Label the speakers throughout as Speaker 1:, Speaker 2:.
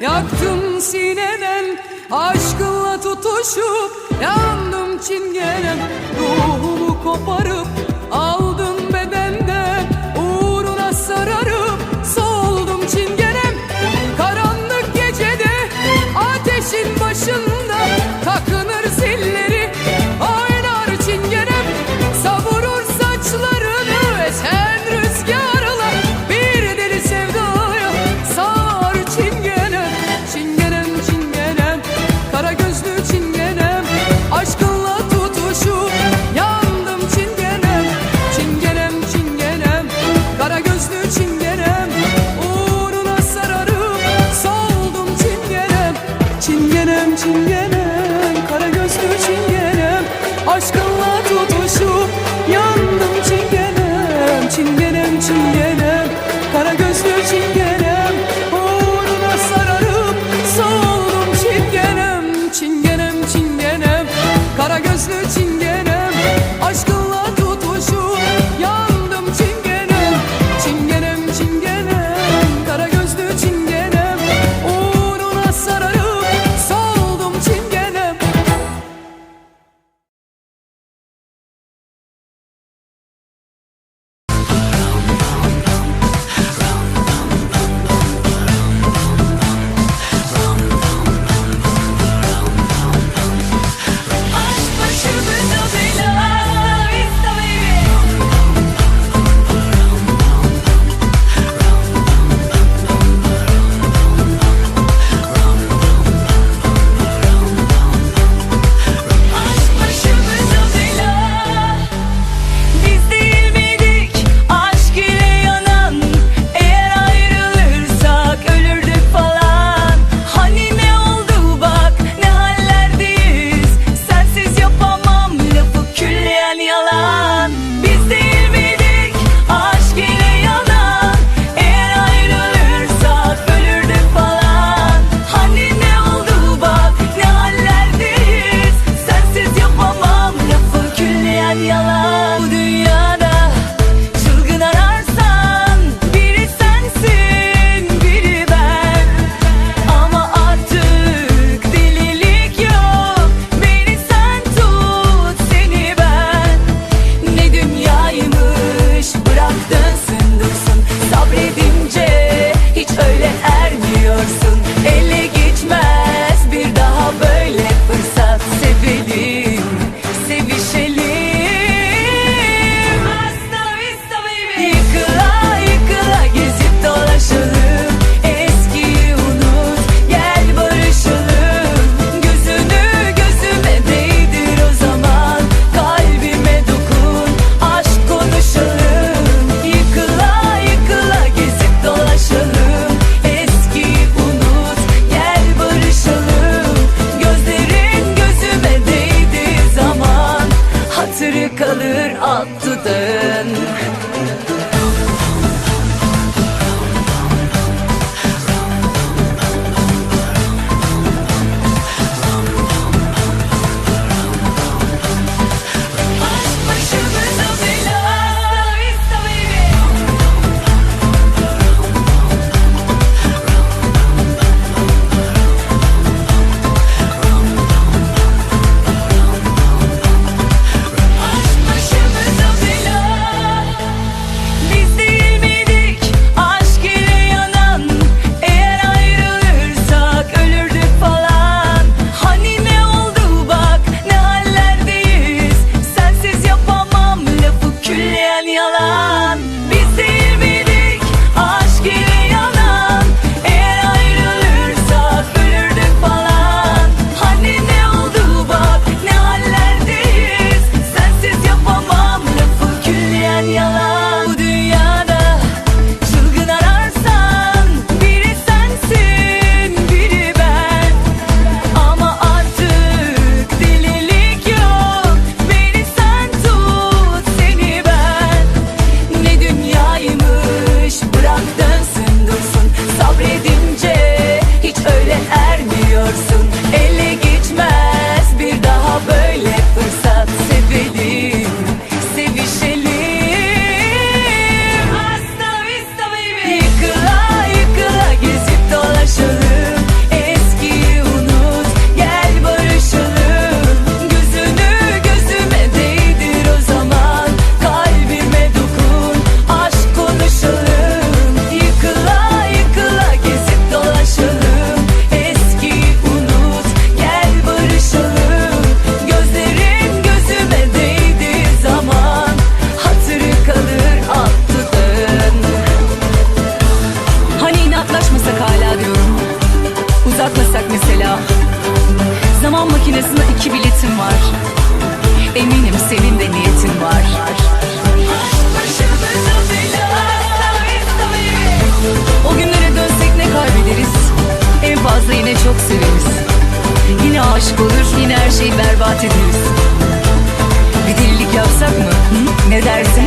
Speaker 1: yaktım sineden Aşkınla tutuşup yandım çingenem. Ruhumu koparıp
Speaker 2: Olur yine her şeyi berbat ederiz. Bir delilik yapsak mı? Hı? Ne dersin?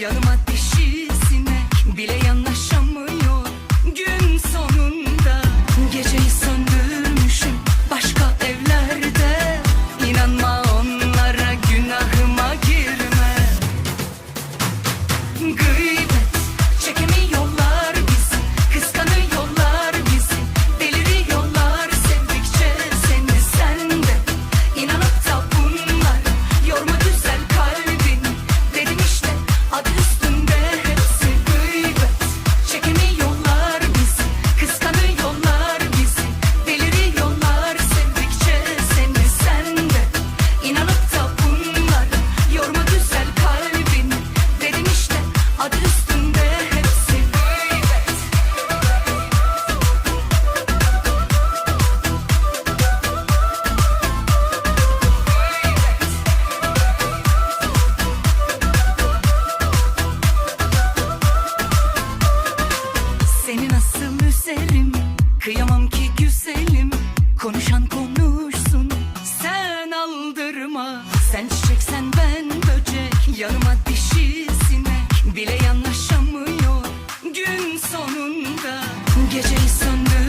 Speaker 2: Yanıma geceyi söndür